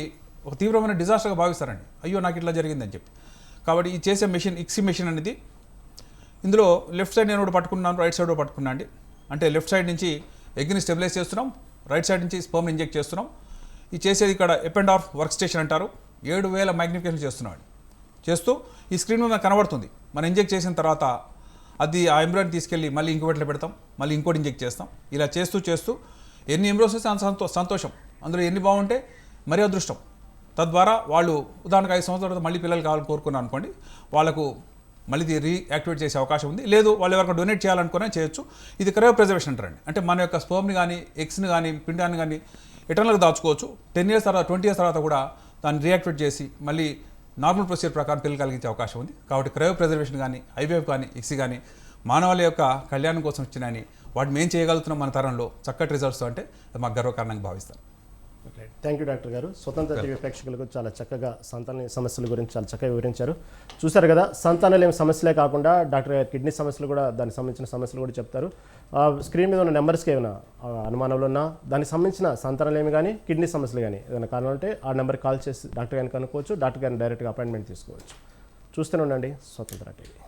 ఒక తీవ్రమైన డిజాస్టర్గా భావిస్తారండి. అయ్యో నాకు ఇట్లా జరిగిందని చెప్పి. కాబట్టి ఈ చేసే మెషిన్ ఇక్సి మెషిన్ అనేది ఇందులో లెఫ్ట్ సైడ్ నేను ఒకటి పట్టుకున్నాను రైట్ సైడ్ కూడా పట్టుకున్నా అండి. అంటే లెఫ్ట్ సైడ్ నుంచి ఎగ్ని స్టెబిలైజ్ చేస్తున్నాం రైట్ సైడ్ నుంచి స్పర్మ్ ఇంజెక్ట్ చేస్తున్నాం. ఈ చేసేది ఇక్కడ ఎప్ అండ్ ఆఫ్ వర్క్ స్టేషన్ అంటారు. ఏడు వేల మ్యాగ్నిఫికేషన్ చేస్తున్నాం చేస్తూ ఈ స్క్రీన్ మీద మనకు కనబడుతుంది. మనం ఇంజెక్ట్ చేసిన తర్వాత అది ఆ ఎంబ్రాయిడ్ తీసుకెళ్ళి మళ్ళీ ఇంకోటిలో పెడతాం మళ్ళీ ఇంకోటి ఇంజెక్ట్ చేస్తాం. ఇలా చేస్తూ చేస్తూ ఎన్ని ఎంబ్రోస్ వస్తే అంత సంతో సంతోషం. అందులో ఎన్ని బాగుంటే మరీ అదృష్టం. తద్వారా వాళ్ళు ఉదాహరణకు ఐదు సంవత్సరాల తర్వాత మళ్ళీ పిల్లలు కావాలని కోరుకున్నారు అనుకోండి వాళ్ళకు మళ్ళీ రీయాక్టివేట్ చేసే అవకాశం ఉంది. లేదు వాళ్ళు ఎవరికి డొనేట్ చేయాలనుకునే చేయొచ్చు. ఇది క్రయో ప్రిజర్వేషన్ అంటారండి. అంటే మన యొక్క స్పోమ్ని కానీ ఎగ్స్ని కానీ పిండాన్ని కానీ ఎటర్నల్గా దాచుకోవచ్చు. టెన్ ఇయర్స్ తర్వాత ట్వంటీ ఇయర్స్ తర్వాత కూడా దాన్ని రీయాక్టివేట్ చేసి మళ్ళీ నార్మల్ ప్రొసీజర్ ప్రకారం పిల్లలు కలిగించే అవకాశం ఉంది. కాబట్టి క్రయో ప్రిజర్వేషన్ కానీ ఐవీఎఫ్ కానీ ఇక్సీ కానీ మానవాళి యొక్క కళ్యాణం కోసం వచ్చినాయని వాటిని మేము చేయగలుగుతున్నాం మన తరంలో చక్కటి రిజల్ట్స్ అంటే అది మాకు గర్వకారణంగా భావిస్తాను థ్యాంక్ యూ డాక్టర్ గారు. స్వతంత్ర టీవీ ప్రేక్షకులకు చాలా చక్కగా సంతాన సమస్యల గురించి చాలా చక్కగా వివరించారు. చూశారు కదా సంతానలేమి సమస్యలే కాకుండా డాక్టర్ గారు కిడ్నీ సమస్యలు కూడా దానికి సంబంధించిన సమస్యలు కూడా చెప్తారు. ఆ, స్క్రీన్ మీద ఉన్న నెంబర్స్కి ఏమైనా అనుమానాలు ఉన్నా దానికి సంబంధించిన సంతానలేమి కానీ కిడ్నీ సమస్యలు కానీ ఏదైనా కారణం ఉంటే ఆ నెంబర్కి కాల్ చేసి డాక్టర్ గారిని కనుక్కోవచ్చు డాక్టర్ గారిని డైరెక్ట్గా అపాయింట్మెంట్ తీసుకోవచ్చు. చూస్తూనే ఉండండి స్వతంత్ర టీవీ.